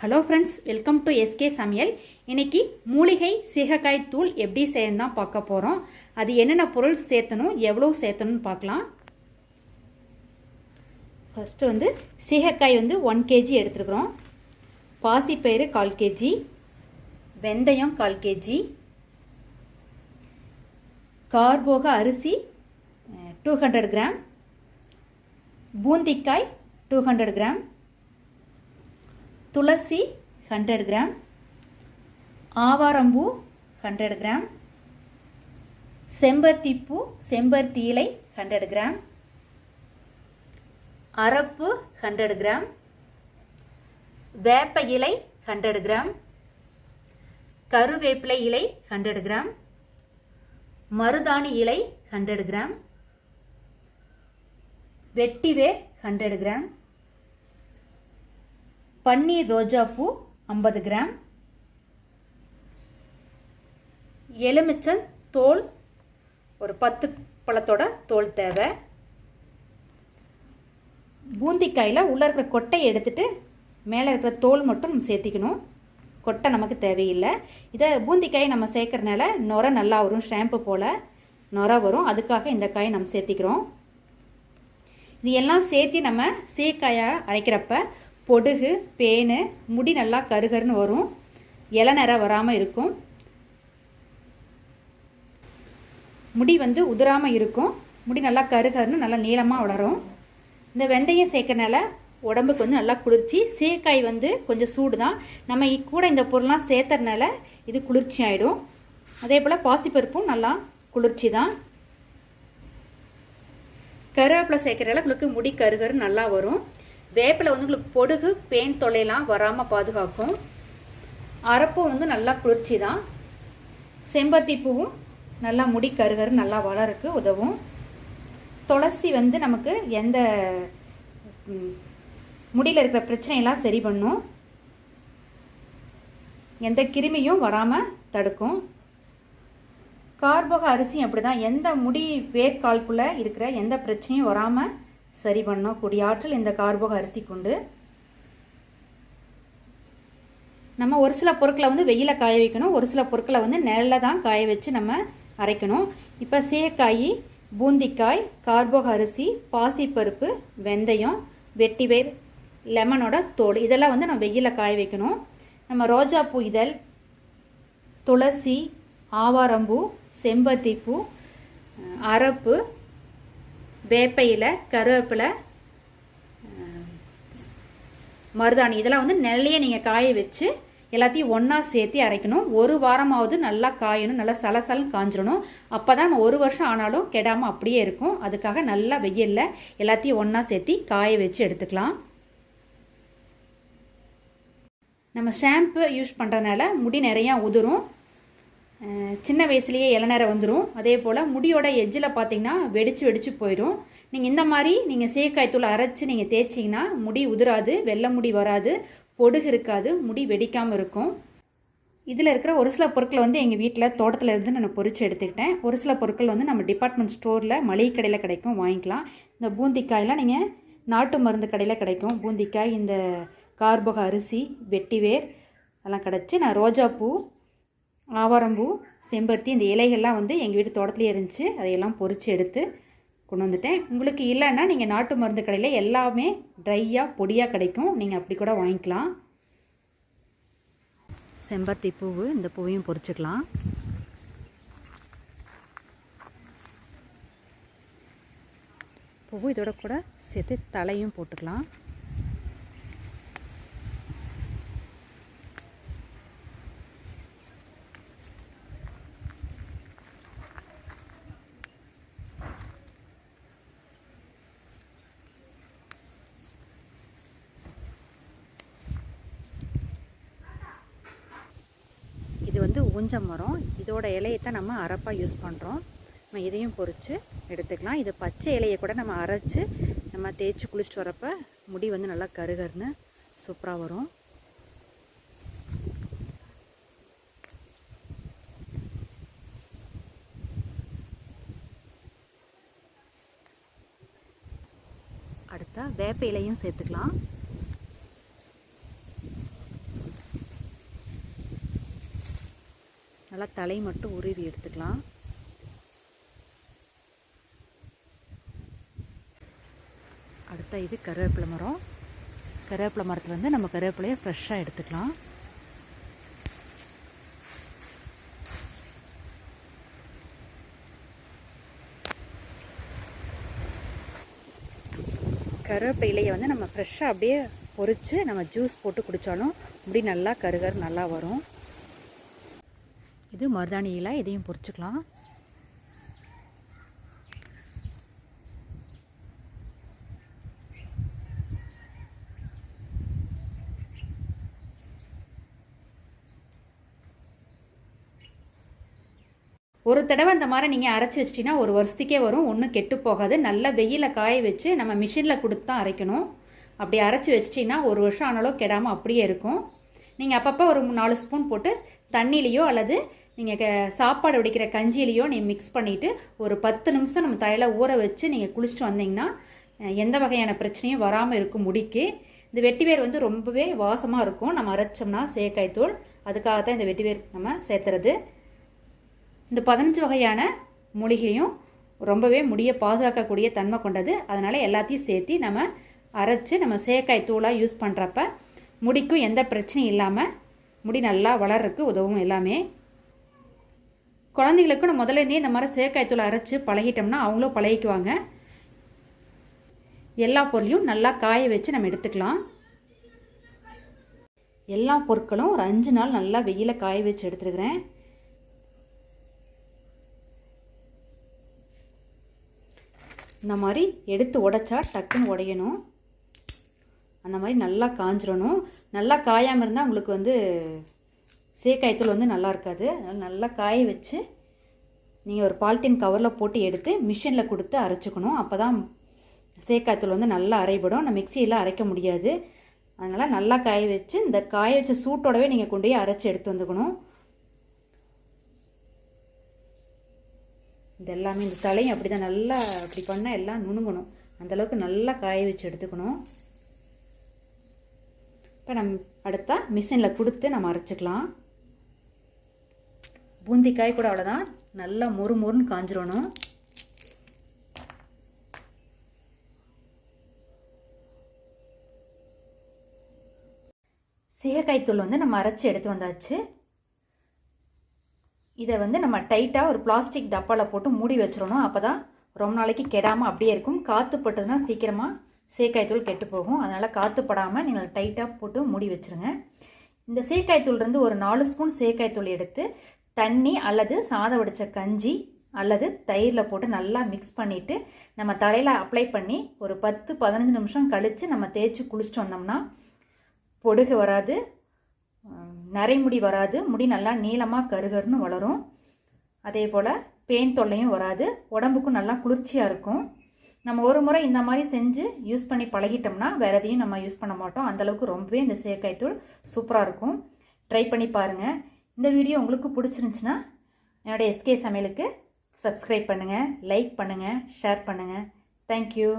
Hello friends welcome to SK சமையல். இன்னைக்கு மூலிகை சீகக்காய் தூள் எப்படி செய்யணும் தான் பார்க்க போகிறோம் அது என்னென்ன பொருள் சேர்த்தணும் எவ்வளோ சேர்த்தணும்னு பார்க்கலாம். ஃபஸ்ட்டு வந்து சீகக்காய் வந்து ஒன் கேஜி எடுத்துருக்குறோம். பாசிப்பயிறு கால் கேஜி வெந்தயம் கால் கேஜி கார்போக அரிசி டூ ஹண்ட்ரட் கிராம் பூந்திக்காய் டூ ஹண்ட்ரட் கிராம் துளசி ஹண்ட்ரட் கிராம் ஆவாரம்பூ ஹண்ட்ரட் கிராம் செம்பருத்தி பூ செம்பருத்தி இலை ஹண்ட்ரட் கிராம் அரப்பு ஹண்ட்ரட் கிராம் வேப்ப இலை ஹண்ட்ரட் கிராம் கருவேப்பிலை இலை ஹண்ட்ரட் கிராம் மருதாணி இலை ஹண்ட்ரட் கிராம் வெட்டிவேர் ஹண்ட்ரட் கிராம் பன்னீர் ரோஜாப்பூ ஐம்பது கிராம். எலுமிச்சல் தோல் ஒரு பத்து பழத்தோட தோல் தேவை. பூந்திக்காயில் உள்ளே இருக்கிற கொட்டையை எடுத்துட்டு மேலே இருக்கிற தோல் மட்டும் நம்ம சேர்த்திக்கணும். கொட்டை நமக்கு தேவையில்லை. இதை பூந்திக்காயை நம்ம சேர்க்கறனால நுர நல்லா வரும் ஷாம்பு போல் நுர வரும். அதுக்காக இந்த காயை நம்ம சேர்த்திக்கிறோம். இது எல்லாம் சேர்த்து நம்ம சீக்காயாக அரைக்கிறப்ப பொடுகு பேனு முடி நல்லா கருகருன்னு வரும். இலை வராமல் இருக்கும். முடி வந்து உதிராமல் இருக்கும். முடி நல்லா கருகருன்னு நல்லா நீளமாக வளரும். இந்த வெந்தயம் சேர்க்கறனால உடம்புக்கு வந்து நல்லா குளிர்ச்சி. சீக்காய் வந்து கொஞ்சம் சூடு தான் நம்ம கூட இந்த பொருள்லாம் சேர்த்துறனால இது குளிர்ச்சி ஆகிடும் அதே போல் பாசிப்பருப்பும் நல்லா குளிர்ச்சி தான் கருவேப்பிலை சேர்க்கறனால உங்களுக்கு முடி கருகரு நல்லா வரும். வேப்பிலை வந்து உங்களுக்கு பொடுகு பேன் தொல்லையெல்லாம் வராமல் பாதுகாக்கும். அரப்பு வந்து நல்லா குளிர்ச்சி தான் செம்பத்தி பூவும் நல்லா முடி கருகரு நல்லா வளருக்கு உதவும். துளசி வந்து நமக்கு எந்த முடியில் இருக்கிற பிரச்சனையெல்லாம் சரி பண்ணும். எந்த கிருமியும் வராமல் தடுக்கும். கார்போக அரிசியும் அப்படி தான் எந்த முடி வேர்க்கால்குள்ளே இருக்கிற எந்த பிரச்சனையும் வராமல் சரி பண்ணக்கூடிய ஆற்றல் இந்த கார்போக அரிசிக்கு உண்டு நம்ம ஒரு சில பொருட்களை வந்து வெயிலில் காய வைக்கணும். ஒரு சில பொருட்களை வந்து நெல்லில் தான் காய வச்சு நம்ம அரைக்கணும். இப்போ சேக்காய் பூந்திக்காய் கார்போக அரிசி பாசிப்பருப்பு வெந்தயம் வெட்டிவேர் லெமனோட தோல் இதெல்லாம் வந்து நம்ம வெயிலில் காய வைக்கணும். நம்ம ரோஜாப்பூ இதழ் துளசி ஆவாரம்பூ செம்பருத்திப்பூ அரப்பு வேப்பையில் கருவேப்பிலை மருதாணி. இதெல்லாம் வந்து நெல்லையே நீங்கள் காய வச்சு எல்லாத்தையும் ஒன்றா சேர்த்து அரைக்கணும். ஒரு வாரமாவது நல்லா காயணும். நல்லா சலசலன்னு காஞ்சிடணும். அப்போ தான் நம்ம ஒரு வருஷம் ஆனாலும் கெடாமல் அப்படியே இருக்கும். அதுக்காக நல்லா வெயிலில் எல்லாத்தையும் ஒன்றா சேர்த்து காய வச்சு எடுத்துக்கலாம். நம்ம ஷாம்பு யூஸ் பண்ணுறதுனால முடி நிறையா உதிரும். சின்ன வயசுலேயே இளநரை வந்துடும் அதே போல் முடியோட எஜ்ஜில் பார்த்தீங்கன்னா வெடிச்சு வெடிச்சு போயிடும் நீங்கள் இந்த மாதிரி நீங்கள் சீக்காய் அரைச்சி நீங்கள் தேய்ச்சிங்கன்னா முடி உதிராது வெள்ளை முடி வராது பொடுகு இருக்காது முடி வெடிக்காமல் இருக்கும். இதில் இருக்கிற ஒரு சில பொருட்கள் வந்து எங்கள் வீட்டில் தோட்டத்தில் இருந்து நான் பொறிச்சு எடுத்துக்கிட்டேன். ஒரு சில பொருட்கள் வந்து நம்ம டிபார்ட்மெண்ட் ஸ்டோரில் மளிகை கடையில் கிடைக்கும் வாங்கிக்கலாம். இந்த பூந்திக்காயெலாம் நீங்கள் நாட்டு மருந்து கடையில் கிடைக்கும். பூந்திக்காய் இந்த கார்போக அரிசி வெட்டிவேர் அதெல்லாம் கிடச்சி நான் ரோஜாப்பூ ஆவாரம்பூ செம்பருத்தி இந்த இலைகள்லாம் வந்து எங்கள் வீட்டு தோட்டத்துலேயே இருந்துச்சு. அதையெல்லாம் பொறிச்சு எடுத்து கொண்டு வந்துட்டேன். உங்களுக்கு இல்லைன்னா நீங்கள் நாட்டு மருந்து கடையில் எல்லாமே ட்ரையாக பொடியாக கிடைக்கும். நீங்கள் அப்படி கூட வாங்கிக்கலாம். செம்பருத்தி பூவு இந்த பூவையும் பொறிச்சிக்கலாம். பூவு இதோட கூட சேர்த்து தலையும் போட்டுக்கலாம். இது வந்து ஊஞ்ச மரம். இதோட இலையை தான் நம்ம அரைப்பாக யூஸ் பண்ணுறோம் நம்ம இதையும் பொறிச்சு எடுத்துக்கலாம். இது பச்சை இலையை கூட நம்ம அரைச்சி நம்ம தேய்ச்சி குளிச்சுட்டு வரப்போ முடி வந்து நல்லா கருகருன்னு சூப்பராக வரும். அடுத்த வேப்ப இலையும் சேர்த்துக்கலாம். நல்லா தலை மட்டும் உருவி எடுத்துக்கலாம். அடுத்த இது கருவேப்பிலை மரம். கருவேப்பிலை மரத்துலேருந்து நம்ம கருவேப்பிலையை ஃப்ரெஷ்ஷாக எடுத்துக்கலாம். கருவேப்பிலை இலையை வந்து நம்ம ஃப்ரெஷ்ஷாக அப்படியே பொரித்து நம்ம ஜூஸ் போட்டு குடித்தாலும் முடி நல்லா கருகரு நல்லா வரும். இது மருதாணி இலை இதையும் பொறிச்சிக்கலாம் ஒரு தடவை இந்த மாதிரி நீங்கள் அரைச்சி வச்சிட்டிங்கன்னா ஒரு வருஷத்துக்கே வரும். ஒன்றும் கெட்டு போகாது. நல்லா வெயிலில் காய வச்சு நம்ம மிஷினில் கொடுத்து தான் அரைக்கணும். அப்படி அரைச்சி வச்சிட்டிங்கன்னா ஒரு வருஷம் ஆனாலும் கெடாமல் அப்படியே இருக்கும். நீங்கள் அப்பப்போ ஒரு நாலு ஸ்பூன் போட்டு தண்ணிலேயோ அல்லது நீங்கள் க சாப்பாடு வடிக்கிற கஞ்சியிலையோ நீங்கள் மிக்ஸ் பண்ணிவிட்டு ஒரு பத்து நிமிஷம் நம்ம தலையில் ஊற வச்சு நீங்கள் குளிச்சுட்டு வந்தீங்கன்னா எந்த வகையான பிரச்சனையும் வராமல் இருக்கும் முடிக்கு. இந்த வெட்டிவேர் வந்து ரொம்பவே வாசமாக இருக்கும். நம்ம அரைச்சோம்னா சேக்காய் தூள். அதுக்காக தான் இந்த வெட்டிவேர் நம்ம சேர்த்துறது. இந்த பதினஞ்சு வகையான மூலிகையும் ரொம்பவே முடியை பாதுகாக்கக்கூடிய தன்மை கொண்டது. அதனால் எல்லாத்தையும் சேர்த்து நம்ம அரைச்சி நம்ம சேக்காய் தூளாக யூஸ் பண்ணுறப்ப முடிக்கும் எந்த பிரச்சனையும் இல்லாமல் முடி நல்லா வளர்றதுக்கு உதவும் எல்லாமே. குழந்தைங்களுக்கு நம்ம முதலேருந்தே இந்த மாதிரி சேக்காய் தூள் அரைச்சி பழகிட்டோம்னா அவங்களும் பழகிக்குவாங்க. எல்லா பொருளையும் நல்லா காய வச்சு நம்ம எடுத்துக்கலாம். எல்லா பொருட்களும் ஒரு அஞ்சு நாள் நல்லா வெயில காய வச்சு எடுத்துருக்கிறேன். இந்த மாதிரி எடுத்து உடைச்சா டக்குன்னு உடையணும். அந்த மாதிரி நல்லா காஞ்சிடணும் நல்லா காயாமல் இருந்தால் உங்களுக்கு வந்து சேக்காய்த்தூள் வந்து நல்லா இருக்காது. அதனால் நல்லா காய வச்சு நீங்கள் ஒரு பாலித்தீன் கவரில் போட்டு எடுத்து மிஷினில் கொடுத்து அரைச்சிக்கணும். அப்போ தான் சேக்காய்த்தூள் வந்து நல்லா அரைபடும். நம்ம மிக்சியில் அரைக்க முடியாது. அதனால் நல்லா காய வச்சு இந்த காய வச்ச சூட்டோடவே நீங்கள் கொண்டு போய் அரைச்சி எடுத்து வந்துக்கணும். இது எல்லாமே இந்த தலையும் அப்படி தான் நல்லா அப்படி பண்ணால் எல்லாம் நுணுங்கணும். அந்தளவுக்கு நல்லா காய வச்சு எடுத்துக்கணும். இப்போ நம்ம அடுத்தா மிஷினில் கொடுத்து நம்ம அரைச்சிக்கலாம். பூந்திக்காய் கூட அவ்வளோதான் நல்லா மொறு மொறுன்னு காஞ்சிடணும் சிகக்காய்த்தூள் தூள் வந்து நம்ம அரைச்சி எடுத்து வந்தாச்சு. இதை வந்து நம்ம டைட்டாக ஒரு பிளாஸ்டிக் டப்பாவில் போட்டு மூடி வச்சிடணும். அப்போ தான் ரொம்ப நாளைக்கு கெடாமல் அப்படியே இருக்கும். காற்று பட்டதுன்னா சீக்கிரமாக சேக்காய்த்தூள் கெட்டு போகும். அதனால் காற்றுப்படாமல் நீங்கள் டைட்டாக போட்டு மூடி வச்சுருங்க. இந்த சேக்காய் ஒரு நாலு ஸ்பூன் சேக்காய்த்தூள் எடுத்து தண்ணி அல்லது சாதம் வடித்த கஞ்சி அல்லது தயிரில் போட்டு நல்லா மிக்ஸ் பண்ணிவிட்டு நம்ம தலையில் அப்ளை பண்ணி ஒரு பத்து பதினஞ்சு நிமிஷம் கழித்து நம்ம தேய்ச்சி குளிச்சுட்டு வந்தோம்னா பொடுகு வராது நரைமுடி வராது முடி நல்லா நீளமாக கருகருன்னு வளரும். அதே போல் பேன் தொல்லையும் வராது உடம்புக்கும் நல்லா குளிர்ச்சியாக இருக்கும். நம்ம ஒரு முறை இந்த மாதிரி செஞ்சு யூஸ் பண்ணி பழகிட்டோம்னா வேறு எதையும் நம்ம யூஸ் பண்ண மாட்டோம். அந்தளவுக்கு ரொம்பவே இந்த செயற்கைத்தூள் சூப்பராக இருக்கும். ட்ரை பண்ணி பாருங்கள் இந்த வீடியோ உங்களுக்கு பிடிச்சிருந்துச்சின்னா என்னோடய எஸ்கே சமையலுக்கு சப்ஸ்கிரைப் பண்ணுங்கள் லைக் பண்ணுங்கள் ஷேர் பண்ணுங்கள் தேங்க்யூ